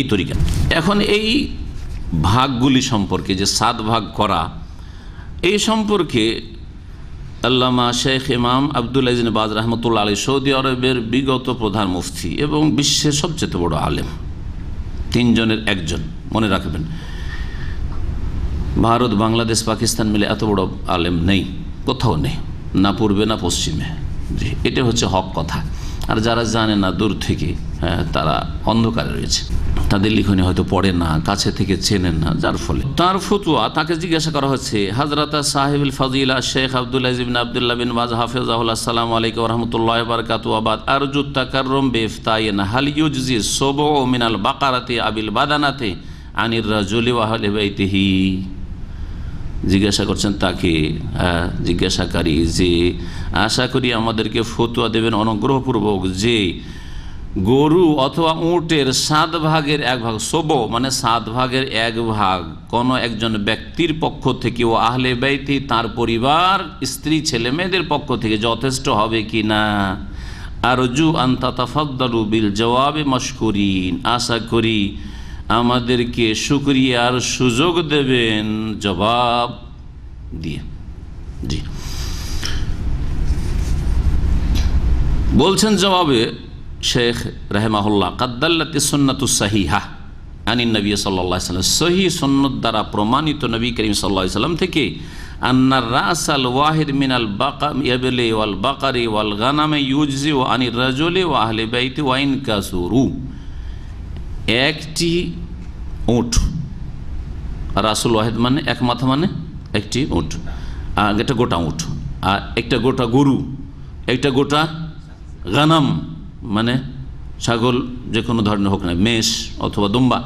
এই তরিকা। এখন এই ভাগগুলি সম্পর্কে, যে সাত ভাগ করা, এই সম্পর্কে আল্লামা শেখ ইমাম আবদুল আজিন বাজ রহমতুল্লা আলী সৌদি আরবের বিগত প্রধান মুফতি এবং বিশ্বের সবচেয়ে বড় আলেম। তিনজনের একজন, মনে রাখবেন। ভারত, বাংলাদেশ, পাকিস্তান মিলে এত বড় আলেম নেই, কোথাও নেই, না পূর্বে, না পশ্চিমে। জি এটা হচ্ছে হক কথা। আর যারা জানে না, দূর থেকে হ্যাঁ তারা অন্ধকারে রয়েছে। তাদের লিখনে হয়তো পড়ে না, কাছে থেকে চেনেন না, যার ফলে। তার ফতুয়া তাকে জিজ্ঞাসা করা হচ্ছে, হাজরত সাহেবুল ফাজিলা শেখ আবদুল্লাহ বিন আবদুল্লাহ বিন বাজ হাফিজাহুল্লাহ সালাম আলাইকুম রহমতুল্লাহ বারকাতু আবাদ আরজু তাকাররম বেফতাইন হাল ইউজি সোবো মিনাল বাকারাতে আবিল বাদানাতে আনির রাজুলি ওয়াহলে বাইতিহি? জিজ্ঞাসা করছেন তাকে জিজ্ঞাসাকারী যে, আশা করি আমাদেরকে ফতুয়া দেবেন অনুগ্রহপূর্বক যে গরু অথবা উটের সাত ভাগের এক ভাগ সোব মানে সাত ভাগের এক ভাগ। কোনো একজন ব্যক্তির পক্ষ থেকে, ও আহলে ব্যক্তি তার পরিবার, স্ত্রী, ছেলে মেয়েদের পক্ষ থেকে যথেষ্ট হবে কি না? আরজু আন্তাতাফাদ্দালু বিল জবাবে মশকুরিন। আশা করি আমাদেরকে শুক্রিয়ার সুযোগ দেবেন। জবাব দিয়ে। জি। বলছেন জবাবে শেখ রেহমাহুল্লাহ কাদ্দাল্লাতি সন্নাতু সাহিহা আনিন নবী সাল্লাহ সাল্লাম। সহি সন্ন্যত দ্বারা প্রমাণিত নবী করিম সাল্লাহ সাল্লাম থেকে আন্নার রাস আল ওয়াহিদ মিনাল বাকা, ইয়াবলে ওয়াল বাকারি ওয়াল গানামে ইউজি ও আনির রাজলে ও আহলে বাইতে ওয়াইন কাসুরু। একটি উঁট। রাসুল ওয়াহেদ মানে এক মাথা মানে একটি আর একটা গোটা উঁট। আর একটা গোটা গরু, একটা গোটা গানাম। মানে ছাগল যে কোনো ধরনের হোক না, মেষ অথবা দুম্বা।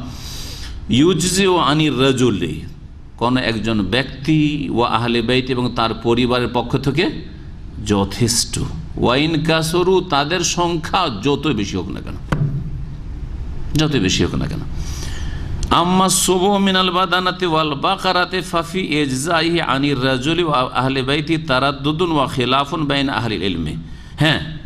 ইউজি ও আনির রাজুল্লি কোনো একজন ব্যক্তি ও আহলে বাইত এবং তার পরিবারের পক্ষ থেকে যথেষ্ট। ওয়াইন কাসরু, তাদের সংখ্যা যত বেশি হোক না কেন যত বেশি হোক না কেন। আম্মা সোবো মিনাল বাদানাতে ওয়াল বাকারাতে ফাফি এজজাই আনির রাজুলি আহলে বাইতি তারাদ্দুদুন ওয়া খিলাফুন বাইন আহলিল ইলমে। হ্যাঁ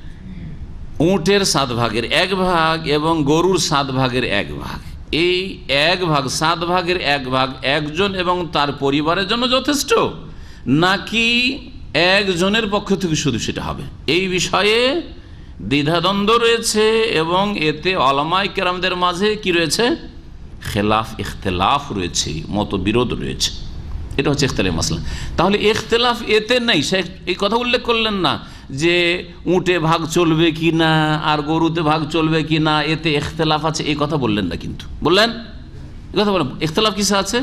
উটের সাত ভাগের এক ভাগ এবং গরুর সাত ভাগের এক ভাগ। এই এক ভাগ, সাত ভাগের এক ভাগ একজন এবং তার পরিবারের জন্য যথেষ্ট। নাকি একজনের পক্ষ থেকে শুধু সেটা হবে? এই বিষয়ে দ্বিধাদ্বন্দ্ব রয়েছে এবং এতে অলমাই কেরামদের মাঝে কি রয়েছে? খেলাফ, ইখতলাফ রয়েছে, মতবিরোধ রয়েছে। এটা হচ্ছে ইখতলাফ মাসলা। তাহলে ইখতলাফ এতে নেই। সে এই কথা উল্লেখ করলেন না। যে উঁটে ভাগ চলবে কি না, আর গরুতে ভাগ চলবে কি না, এতে ইখতলাফ আছে এই কথা বললেন না কিন্তু। বললেন? কথা বলেন ইখতলাফ কিসে আছে?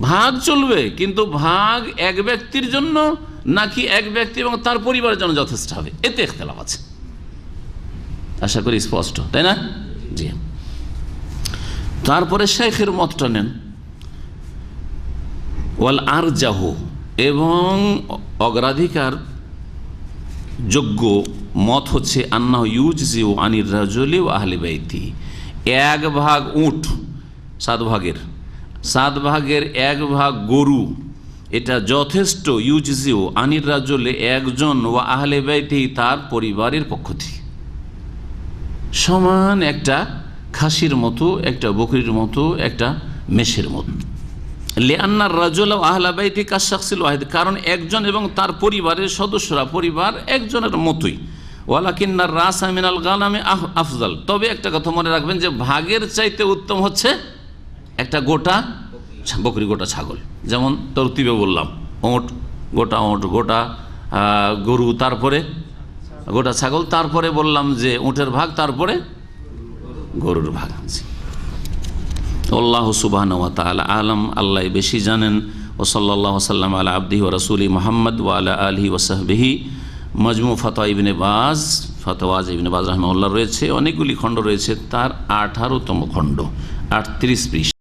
ভাগ চলবে, কিন্তু ভাগ এক ব্যক্তির জন্য নাকি এক ব্যক্তি এবং তার পরিবারের জন্য যথেষ্ট হবে? এতে ইখতলাফ আছে। আশা করি স্পষ্ট, তাই না? জি। তারপরে শেখের মতটা নেন। ওয়াল আর যাহ এবং অগ্রাধিকার যোগ্য মত হচ্ছে আন্না ইউজিউ আনির রাজলি ও আহলে বাইতি। এক ভাগ উঠ সাত ভাগের। সাত ভাগের এক ভাগ গরু, এটা যথেষ্ট ইউজিউ আনির রাজলে একজন ও আহলে বাইতি তার পরিবারের পক্ষ থেকে। সমান একটা খাসির মতো, একটা বকরির মতো, একটা মেষের মতো। লেআন্নার রাজুল আহলাবাইতি কাশাকসিল ওয়াহিদ, কারণ একজন এবং তার পরিবারের সদস্যরা, পরিবার একজনের মতোই। ওয়ালাকিন্নার রাস আমিনাল গালামে আফজাল। তবে একটা কথা মনে রাখবেন যে ভাগের চাইতে উত্তম হচ্ছে একটা গোটা বকরি, গোটা ছাগল। যেমন তরতিবে বললাম, ওঁট, গোটা ওঁট, গোটা গরু, তারপরে গোটা ছাগল, তারপরে বললাম যে উঁটের ভাগ, তারপরে গরুর ভাগ। জি। আল্লাহ সুবাহ আলম, আল্লাহ বেশি জানেন। ও সাল্লাহ সাল্লাম আলা আব্দি ও রসুলি মোহাম্মদ ও আলা আলহি ওসাহবিহি মজমু ফতোয়া ইবনে বাজ ফতোয়াজ ইবনে বাজ রহমাল্লাহ রয়েছে, অনেকগুলি খণ্ড রয়েছে, তার আঠারোতম খণ্ড, আটত্রিশ পৃষ্ঠা।